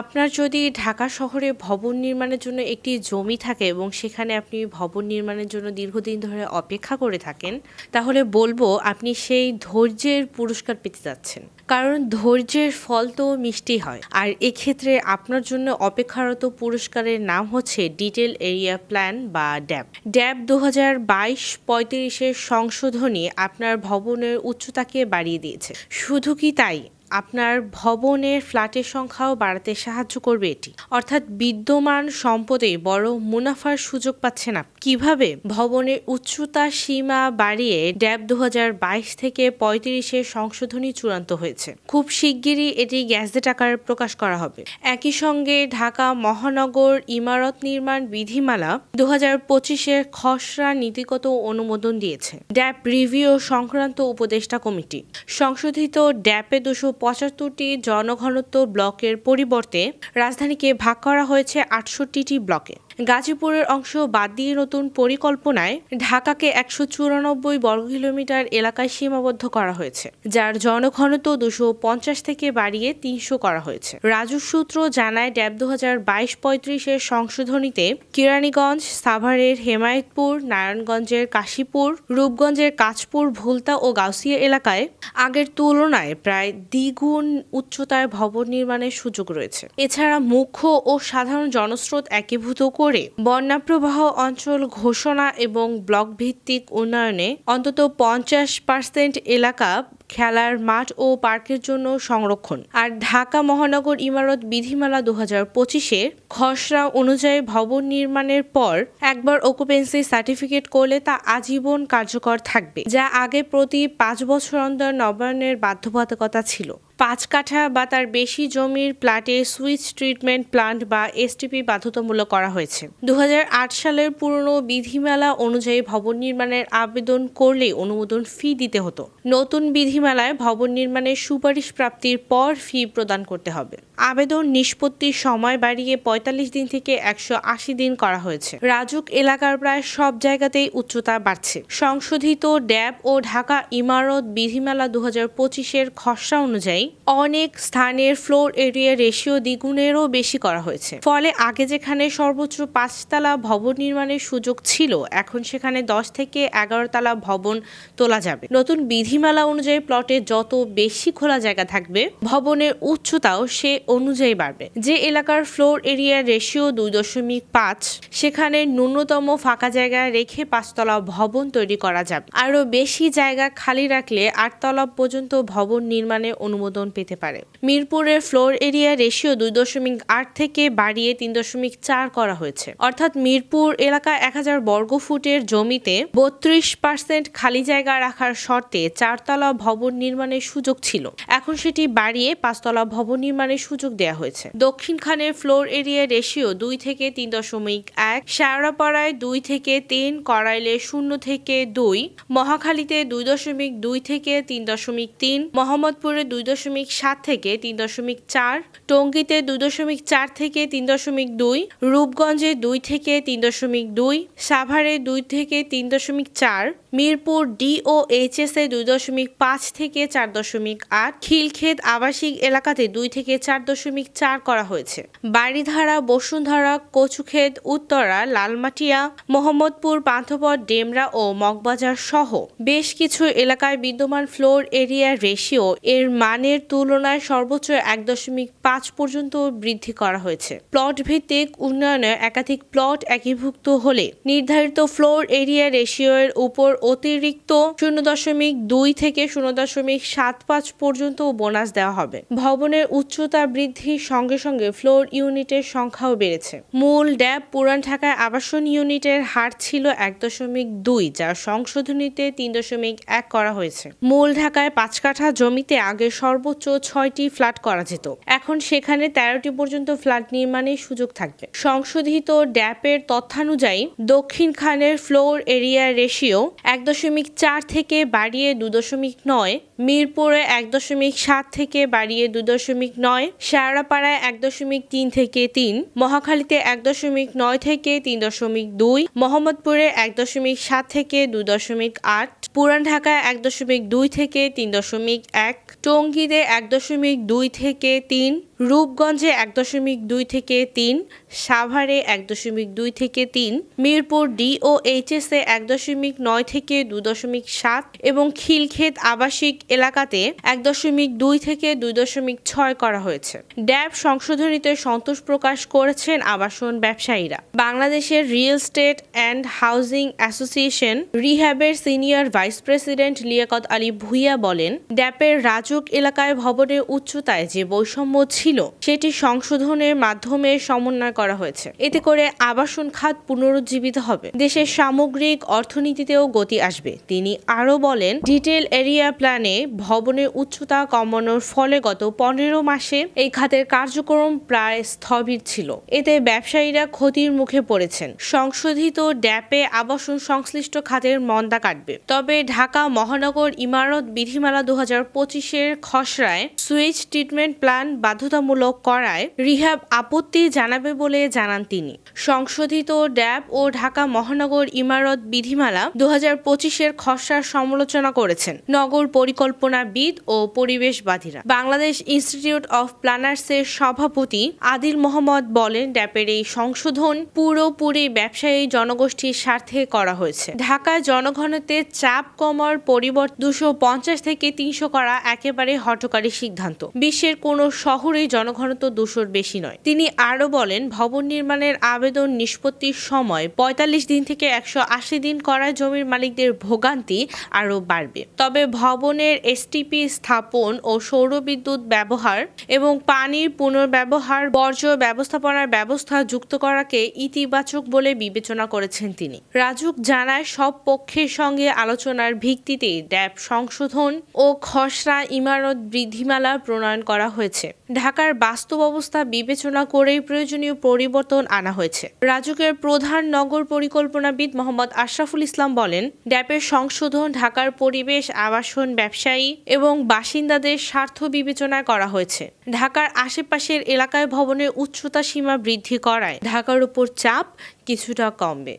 আপনার যদি ঢাকা শহরে ভবন নির্মাণের জন্য একটি জমি থাকে এবং সেখানে আপনি ভবন নির্মাণের জন্য দীর্ঘদিন ধরে অপেক্ষা করে থাকেন, তাহলে বলব আপনি সেই ধৈর্যের পুরস্কার পেতে যাচ্ছেন। কারণ ধৈর্যের ফল তো মিষ্টি হয়। আর এক্ষেত্রে আপনার জন্য অপেক্ষারত পুরস্কারের নাম হচ্ছে ডিটেল এরিয়া প্ল্যান বা ড্যাব। ড্যাব দু হাজার বাইশ পঁয়ত্রিশের সংশোধনী আপনার ভবনের উচ্চতাকে বাড়িয়ে দিয়েছে। শুধু কি তাই? আপনার ভবনের ফ্ল্যাটের সংখ্যাও বাড়াতে সাহায্য করবে এটি। অর্থাৎ বিদ্যমান সম্পদে বড় মুনাফার সুযোগ পাচ্ছেন আপনি। কীভাবে? ভবনের উচ্চতা সীমা বাড়িয়ে ড্যাব দুহাজার বাইশ থেকে পঁয়ত্রিশে সংশোধনী চূড়ান্ত হয়েছে। খুব শিগগিরই এটি গ্যাজেট আকারে প্রকাশ করা হবে। একই সঙ্গে ঢাকা মহানগর ইমারত নির্মাণ বিধিমালা দু হাজার পঁচিশের খসড়া নীতিগত অনুমোদন দিয়েছে। ড্যাপ রিভিউ সংক্রান্ত উপদেষ্টা কমিটি। সংশোধিত ড্যাপে দুশো পঁচাত্তরটি জনঘনত্ব ব্লকের পরিবর্তে রাজধানীকে ভাগ করা হয়েছে আটষট্টিটি ব্লকে। গাজীপুরের অংশ বাদ দিয়ে নতুন পরিকল্পনায় ঢাকাকে একশো চুরানব্বই বর্গ কিলোমিটার এলাকায় সীমাবদ্ধ করা হয়েছে, যার জনঘনত্ব দুশো পঞ্চাশ থেকে বাড়িয়ে তিনশো করা হয়েছে। রাজস্ব সূত্র জানায়, ড্যাব দু হাজার বাইশ পঁয়ত্রিশের সংশোধনীতে কিরানীগঞ্জ, সাভারের হেমায়তপুর, নারায়ণগঞ্জের কাশীপুর, রূপগঞ্জের কাঁচপুর, ভুলতা ও গাউসিয়া এলাকায় আগের তুলনায় প্রায় দ্বিগুণ উচ্চতায় ভবন নির্মাণের সুযোগ রয়েছে। এছাড়া মুখ্য ও সাধারণ জনস্রোত একীভূত করে বন্যা প্রবাহ অঞ্চল ঘোষণা এবং ব্লক ভিত্তিক উন্নয়নে অন্তত পঞ্চাশ পার্সেন্ট এলাকা খেলার মাঠ ও পার্কের জন্য সংরক্ষণ। আর ঢাকা মহানগর ইমারত বিধিমালা দু হাজার পঁচিশের খসড়া অনুযায়ী ভবন নির্মাণের পর একবার অকুপেন্সি সার্টিফিকেট করলে তা আজীবন কার্যকর থাকবে, যা আগে প্রতি পাঁচ বছর অন্তর নবায়নের বাধ্যবাধকতা ছিল। পাঁচ কাঠা বা তার বেশি জমির প্লাটে সুইচ ট্রিটমেন্ট প্লান্ট বা এসটিপি বাধ্যতামূলক করা হয়েছে। দু হাজার আট সালের পুরনো বিধিমালা অনুযায়ী ভবন নির্মাণের আবেদন করলে অনুমোদন ফি দিতে হতো। নতুন বিধিমালায় ভবন নির্মাণের সুপারিশ প্রাপ্তির পর ফি প্রদান করতে হবে। আবেদন নিষ্পত্তির সময় বাড়িয়ে পঁয়তাল্লিশ দিন থেকে একশো আশি দিন করা হয়েছে। রাজুক এলাকার প্রায় সব জায়গাতেই উচ্চতা বাড়ছে। সংশোধিত ড্যাব ও ঢাকা ইমারত বিধিমালা দু হাজার পঁচিশের খসড়া অনুযায়ী অনেক স্থানের ফ্লোর এরিয়া রেশিও দ্বিগুণেরও বেশি করা হয়েছে। ফলে আগে যেখানে সর্বোচ্চ পাঁচতলা ভবন নির্মাণের সুযোগ ছিল, এখন সেখানে দশ থেকে এগারো তলা ভবন তোলা যাবে। নতুন বিধিমালা অনুযায়ী প্লটে যত বেশি খোলা জায়গা থাকবে, ভবনের উচ্চতাও সে অনুযায়ী বাড়বে। যে এলাকার ফ্লোর এরিয়া রেশিও দুই দশমিক পাঁচ, সেখানে ন্যূনতম ফাঁকা জায়গা রেখে পাঁচতলা ভবন তৈরি করা যাবে। আরও বেশি জায়গা খালি রাখলে আটতলা পর্যন্ত ভবন নির্মাণের অনুমোদন পেতে পারে। মিরপুরের ফ্লোর এরিয়া রেশিও দুই দশমিক আট থেকে বাড়িয়ে তিন দশমিক চার করা হয়েছে। অর্থাৎ মিরপুর এলাকা এক হাজার বর্গ ফুটের জমিতে বত্রিশ পার্সেন্ট খালি জায়গা রাখার শর্তে চারতলা ভবন নির্মাণের সুযোগ ছিল। এখন সেটি বাড়িয়ে পাঁচতলা ভবন নির্মাণের সুযোগ দেওয়া হয়েছে। দক্ষিণ খানের ফ্লোর এরিয়া রেশিও দুই থেকে তিন দশমিক এক, শেওড়াপাড়ায় দুই থেকে তিন করাইলে শূন্য থেকে দুই, মহাখালীতে দুই দশমিক দুই থেকে তিন দশমিক তিন, মোহাম্মদপুরে দুই দশমিক সাত থেকে তিন দশমিক চার, টঙ্গীতে দুই দশমিক চার থেকে তিন দশমিক দুই, রূপগঞ্জে দুই থেকে তিন দশমিক দুই, সাভারে দুই থেকে তিন দশমিক চার, মিরপুর ডি ও এইচএস এ দুই দশমিক পাঁচ থেকে চার দশমিক আট, খিলক্ষেত আবাসিক এলাকাতে দুই থেকে চার দশমিক চার করা হয়েছে। বাড়িধারা বসুন্ধরা, কচুক্ষেত, উত্তরা, লালমাটিয়া, মোহাম্মদপুর, পান্থপথ, ডেমরা ও মগবাজার সহ বেশ কিছু এলাকায় বিদ্যমান ফ্লোর এরিয়া রেশিও এর মানের তুলনায় সর্বোচ্চ এক দশমিক পাঁচ পর্যন্ত বৃদ্ধি করা হয়েছে। প্লট ভিত্তিক উন্নয়নে একাধিক প্লট একীভুক্ত হলে নির্ধারিত ফ্লোর এরিয়া রেশিও এর উপর অতিরিক্ত শূন্য দশমিক দুই থেকে শূন্য দশমিক সাত পাঁচ পর্যন্ত বোনাস দেওয়া হবে। ভবনের উচ্চতা বৃদ্ধির সঙ্গে সঙ্গে ফ্লোর ইউনিটের সংখ্যাও বেড়েছে। মূল ড্যাব পুরান ঢাকায় আবাসন ইউনিটের হার ছিল এক দশমিক দুই, যা সংশোধনীতে তিন দশমিক এক করা হয়েছে। মূল ঢাকায় পাঁচ কাঠা জমিতে আগে সর্বোচ্চ ছয়টি ফ্ল্যাট করা যেত। এখন সেখানে তেরোটি পর্যন্ত ফ্ল্যাট নির্মাণের সুযোগ থাকবে। সংশোধিত ড্যাপের তথ্যানুযায়ী দক্ষিণ খানের ফ্লোর এরিয়া রেশিও এক দশমিক চার থেকে বাড়িয়ে দু দশমিক নয়, মিরপুরে এক দশমিক সাত থেকে বাড়িয়ে দু দশমিক নয় শেয়ারাপাড়ায় এক দশমিক তিন থেকে তিন, মহাখালীতে এক দশমিক নয় থেকে তিন দশমিক দুই, মোহাম্মদপুরে এক দশমিক সাত থেকে দু দশমিক আট, পুরান ঢাকায় এক দশমিক দুই থেকে তিন দশমিক এক, টঙ্গীতে এক দশমিক দুই থেকে তিন রূপগঞ্জে এক দশমিক দুই থেকে তিন, সাভারে এক দশমিক দুই থেকে তিন, মিরপুর ডি ও এক দশমিক নয় থেকে দুই দশমিক সাত এবং খিলক্ষেত আবাসিক এলাকাতে এক দশমিক দুই থেকে দুই দশমিক ছয় করা হয়েছে। ড্যাব সংশোধনীতে সন্তোষ প্রকাশ করেছেন আবাসন ব্যবসায়ীরা। বাংলাদেশের real estate and housing association রিহ্যাবের senior vice president Liaquat Ali Bhuiyan বলেন, ড্যাপের রাজুক এলাকায় ভবনের উচ্চতায় যে বৈষম্য ছিল সেটি সংশোধনের মাধ্যমে সমন্বয় করা হয়েছে। এতে করে আবাসন খাত পুনরুজ্জীবিত হবে। দেশের সামগ্রিক অর্থনীতিতেও গতি আসবে। তিনি আরও বলেন ডিটেল এরিয়া প্ল্যানে ভবনের উচ্চতা কমানোর ফলে গত পনেরো মাসে এই খাতের কার্যক্রম প্রায় স্থবির ছিল। এতে ব্যবসায়ীরা ক্ষতির মুখে পড়েছেন। সংশোধিত ড্যাপে আবাসন সংশ্লিষ্ট খাতের মন্দা কাটবে। তবে ঢাকা মহানগর ইমারত বিধিমালা দু হাজার পঁচিশের খসড়ায় সুইচ ট্রিটমেন্ট প্ল্যান বাধ্যতামূলক করায় রিহ্যাব আপত্তি জানাবে বলে জানান তিনি। সংশোধিত ড্যাব ও ঢাকা মহানগর ইমারত বিধিমালা দু হাজার পঁচিশের খসড়ার সমালোচনা করেছেন নগর পরিকল্পনাবিদ ও পরিবেশবাদীরা। বাংলাদেশ ইনস্টিটিউট অফ প্ল্যানার্সের সভাপতি আদিল মোহাম্মদ বলেন, ড্যাপের এই সংশোধন পুরোপুরি ব্যবসায়ী জনগোষ্ঠীর স্বার্থে করা হয়েছে। ঢাকায় জনঘনতে চাপ কমার পরিবর্তে দুশো পঞ্চাশ থেকে তিনশো করা একেবারে হটকারী সিদ্ধান্ত। বিশ্বের কোনো শহরেই জনঘনত্ব দুশোর বেশি নয়। তিনি আরও বলেন, ভবন নির্মাণের আবেদন নিষ্পত্তির সময় পঁয়তাল্লিশ দিন থেকে একশো আশি দিন করায় জমির মালিকদের ভোগান্তি আরও বাড়বে। তবে ভবনের এসটিপি স্থাপন ও সৌরবিদ্যুৎ ব্যবহার এবং পানির পুনর্ব্যবহার, বর্জ্য ব্যবস্থাপনার ব্যবস্থা যুক্ত করাকে ইতিবাচক বলে বিবেচনা করেছেন তিনি। রাজুক জানায়, সব পক্ষের সঙ্গে আলোচনার ভিত্তিতে ড্যাব সংশোধন ও খসড়া ইমারত বৃদ্ধিমালা প্রণয়ন করা হয়েছে। ঢাকার বাস্তব অবস্থা বিবেচনা করেই প্রয়োজনীয় পরিবর্তন আনা হয়েছে। রাজুকের প্রধান নগর পরিকল্পনাবিদ মোহাম্মদ আশরাফুল ইসলাম বলেন, ড্যাপের সংশোধন ঢাকার পরিবেশ, আবাসন, ব্যবসায়ী এবং বাসিন্দাদের স্বার্থ বিবেচনায় করা হয়েছে। ঢাকার আশেপাশের এলাকায় ভবনের উচ্চতা সীমা বৃদ্ধি করায় ঢাকার উপর চাপ কিছুটা কমবে।